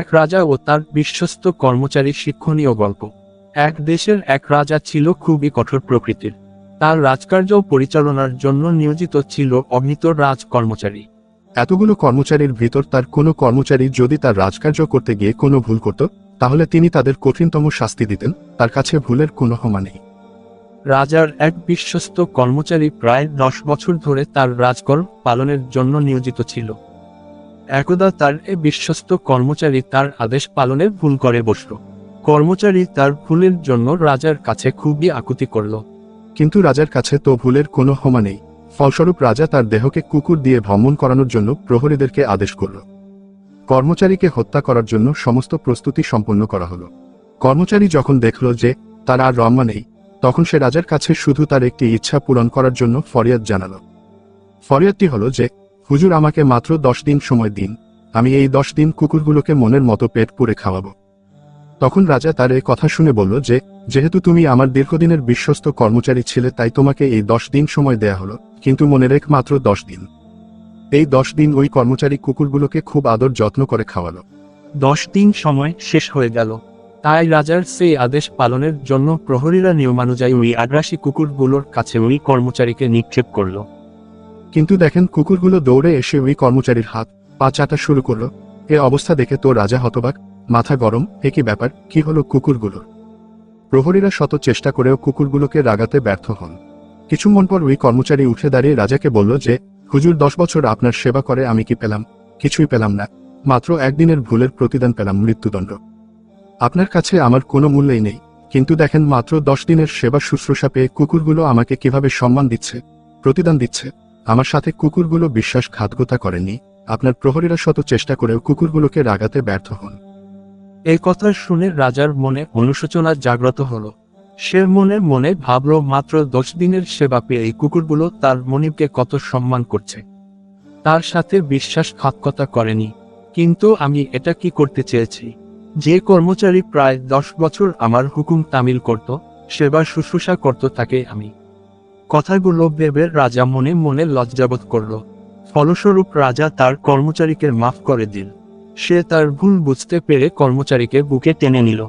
এক রাজা ও তার বিশ্বস্ত কর্মচারী শিক্ষণীয় গল্প। এক দেশের এক রাজা ছিল খুবই কঠোর প্রকৃতির। তার রাজকার্য পরিচালনার জন্য নিয়োজিত ছিল অমিত রাজ কর্মচারী। এতগুলো কর্মচারীর ভিতর তার কোনো কর্মচারী যদি তার রাজকার্য করতে গিয়ে কোনো ভুল করত তাহলে তিনি তাদের কঠিনতম শাস্তি দিতেন তার কাছে ভুলের কোনো ক্ষমা নেই। রাজার এক বিশ্বস্ত কর্মচারী প্রায় দশ বছর ধরে তার রাজকর পালনের জন্য নিয়োজিত ছিল। একদা তার এ বিশ্বস্ত কর্মচারী তার আদেশ পালনে ভুল করে বসল। কর্মচারী তার ভুলের জন্য রাজার কাছে খুবই আকুতি করল। কিন্তু রাজার কাছে তো ভুলের কোনো ক্ষমা নেই। ফলস্বরূপ রাজা তার দেহকে কুকুর দিয়ে ভ্রমণ করানোর জন্য প্রহরীদেরকে আদেশ করল। কর্মচারীকে হত্যা করার জন্য সমস্ত প্রস্তুতি সম্পন্ন করা হলো। কর্মচারী যখন দেখল যে তার আর রম্মা নেই, তখন সে রাজার কাছে শুধু তার একটি ইচ্ছা পূরণ করার জন্য ফরিয়াদ জানালো। ফরিয়াদটি হলো যে হুজুর আমাকে মাত্র দশ দিন সময় দিন, আমি এই দশ দিন কুকুরগুলোকে মনের মতো পেট পুড়ে খাওয়াবো। তখন রাজা তার এই কথা শুনে বলল যে, যেহেতু তুমি আমার দীর্ঘদিনের বিশ্বস্ত কর্মচারী ছিলে, তাই তোমাকে এই দশ দিন সময় দেয়া হলো, কিন্তু মনে রেখ মাত্র দশ দিন। এই দশ দিন ওই কর্মচারী কুকুরগুলোকে খুব আদর যত্ন করে খাওয়ালো। দশ দিন সময় শেষ হয়ে গেল। তাই রাজার সেই আদেশ পালনের জন্য প্রহরীরা নিয়মানুযায়ী ওই আগ্রাসী কুকুরগুলোর কাছে ওই কর্মচারীকে নিক্ষেপ করল। কিন্তু দেখেন কুকুরগুলো দৌড়ে এসে ওই কর্মচারীর হাত, পা চাটা শুরু করল। এ অবস্থা দেখে তো রাজা হতবাক, মাথা গরম, এ কি ব্যাপার, কি হলো কুকুরগুলোর? প্রহরীরা শত চেষ্টা করেও কুকুরগুলোকে রাগাতে ব্যর্থ হন। কিছুক্ষণ পর ওই কর্মচারী উঠে দাঁড়িয়ে রাজাকে বলল যে, হুজুর, দশ বছর আপনার সেবা করে আমি কি পেলাম? কিছুই পেলাম না। মাত্র একদিনের ভুলের প্রতিদান পেলাম মৃত্যুদণ্ড। আপনার কাছে আমার কোনো মূল্যই নেই। কিন্তু দেখেন মাত্র দশ দিনের সেবা শুশ্রূষা পেয়ে কুকুরগুলো আমাকে কীভাবে সম্মান দিচ্ছে, প্রতিদান দিচ্ছে? আমার সাথে কুকুরগুলো বিশ্বাসঘাতকতা করেনি আপনার প্রহরীরা শত চেষ্টা করেও কুকুরগুলোকে রাগাতে ব্যর্থ হন। এই কথা শুনে রাজার মনে অনুশোচনা জাগ্রত হলো। সে মনে মনে ভাবল, মাত্র দশ দিনের সেবা পেয়ে এই কুকুরগুলো তার মনিবকে কত সম্মান করছে। তার সাথে বিশ্বাসঘাতকতা করেনি, কিন্তু আমি এটা কি করতে চেয়েছি? যে কর্মচারী প্রায় দশ বছর আমার হুকুম তামিল করত, সেবা শুশ্রূষা করত তাকে আমি। কথাগুলো ভেবে রাজা মনে মনে লজ্জাবোধ করল। ফলস্বরূপ রাজা তার কর্মচারীকে মাফ করে দিল। সে তার ভুল বুঝতে পেরে কর্মচারীকে বুকে টেনে নিল।